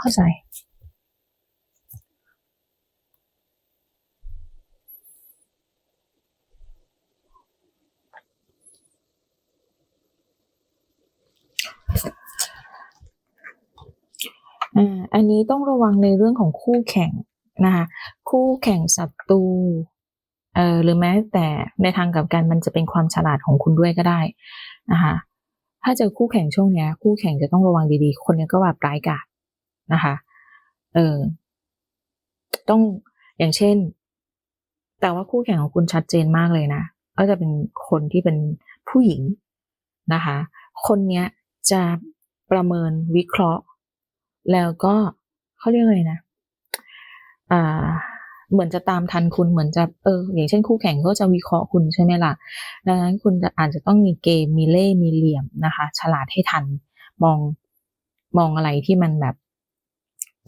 เข้าใจอ่าอันนี้ต้องระวังในเรื่องของคู่แข่งนะคะคู่แข่งศัตรูเออหรือแม้แต่ในทางกับกันมันจะเป็นความฉลาดของคุณด้วยก็ได้นะคะถ้าเจอคู่แข่งช่วงเนี้ยคู่แข่งจะต้องระวังดีๆ คนนี้ก็แบบร้ายกาจ นะคะเออต้องอย่างเช่น แต่ว่าคู่แข่งของคุณชัดเจนมากเลยนะก็จะเป็นคนที่เป็นผู้หญิงนะคะ คนเนี้ยจะประเมินวิเคราะห์ แล้วก็เขาเรียกอะไรนะอ่าเหมือนจะตามทันคุณเหมือนจะเออ อย่างเช่นคู่แข่งก็จะวิเคราะห์คุณใช่ไหมล่ะ ดังนั้นคุณจะอาจจะต้องมีเกมมีเล่มีเหลี่ยมนะคะ ฉลาดให้ทันมองมองอะไรที่มันแบบ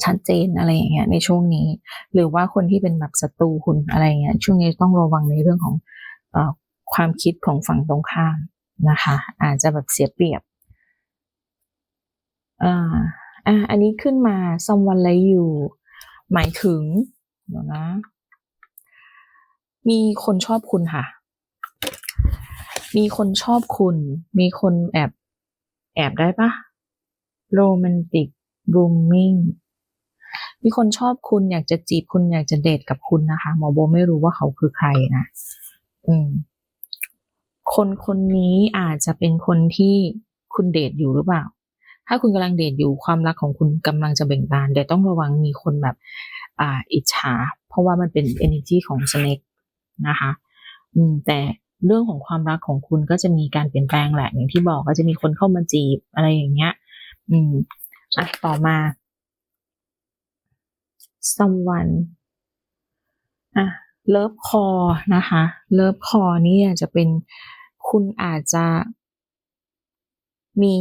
ชัดเจนอะไรอย่างเงี้ยในช่วงนี้ หรือว่าคนที่เป็นแบบศัตรูคุณอะไรเงี้ยช่วงนี้ต้องระวังในเรื่องของอความคิดของฝั่งตรงข้ามนะคะ อาจจะแบบเสียเปรียบอ่าอะอันนี้ขึ้นมา someone like you หมายถึงเดี๋ยวนะ มีคนชอบคุณค่ะ มีคนชอบคุณ มีคนแอบ แอบได้ปะ romantic blooming มี มีคนชอบคุณอยากจะจีบคุณอยากจะเดทกับคุณนะคะ หมอโบไม่รู้ว่าเขาคือใครนะอืม คนคนนี้อาจจะเป็นคนที่คุณเดทอยู่หรือเปล่า ถ้าคุณกำลังเดทอยู่ความรักของคุณกำลังจะเบ่งบานแต่ต้องระวังมีคนแบบ อ่า อิจฉา เพราะว่ามันเป็น energy ของ snake นะคะ อืม แต่เรื่องของความรักของคุณก็จะมีการเปลี่ยนแปลงแหละอย่างที่บอกก็จะมีคนเข้ามาจีบอะไรอย่างเงี้ย อืมอะต่อมา someone อะเลิฟคอนะคะเลิฟคอนี่จะเป็นคุณอาจจะมี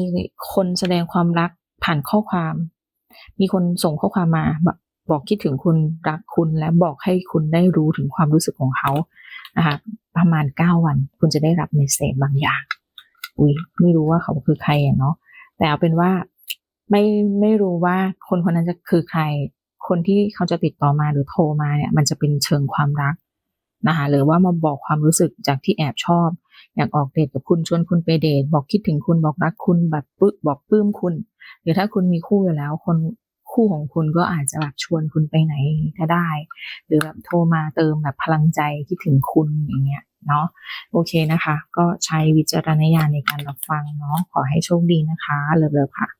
คนแสดงความรักผ่านข้อความ มีคนส่งข้อความมาบอกบอกคิดถึงคุณรักคุณและบอกให้คุณได้รู้ถึงความรู้สึกของเขานะคะประมาณเก้าวัน คุณจะได้รับเมสเซจบางอย่าง อุ้ยไม่รู้ว่าเขาคือใครเนาะแต่เอาเป็นว่าไม่ไม่รู้ว่าคนคนนั้นจะคือใคร คนที่เขาจะติดต่อมาหรือโทรมาเนี่ยมันจะเป็นเชิงความรักนะคะหรือว่ามาบอกความรู้สึกจากที่แอบชอบ อยากออกเดทกับคุณชวนคุณไปเดทบอกคิดถึงคุณบอกรักคุณแบบปึ๊บบอกปลื้มคุณ หรือถ้าคุณมีคู่อยู่แล้วคนคู่ของคุณก็อาจจะแบบชวนคุณไปไหนก็ได้ หรือแบบโทรมาเติมแบบพลังใจคิดถึงคุณอย่างเงี้ยเนาะโอเคนะคะ ก็ใช้วิจารณญาณในการรับฟังเนาะขอให้โชคดีนะคะเลิฟๆค่ะ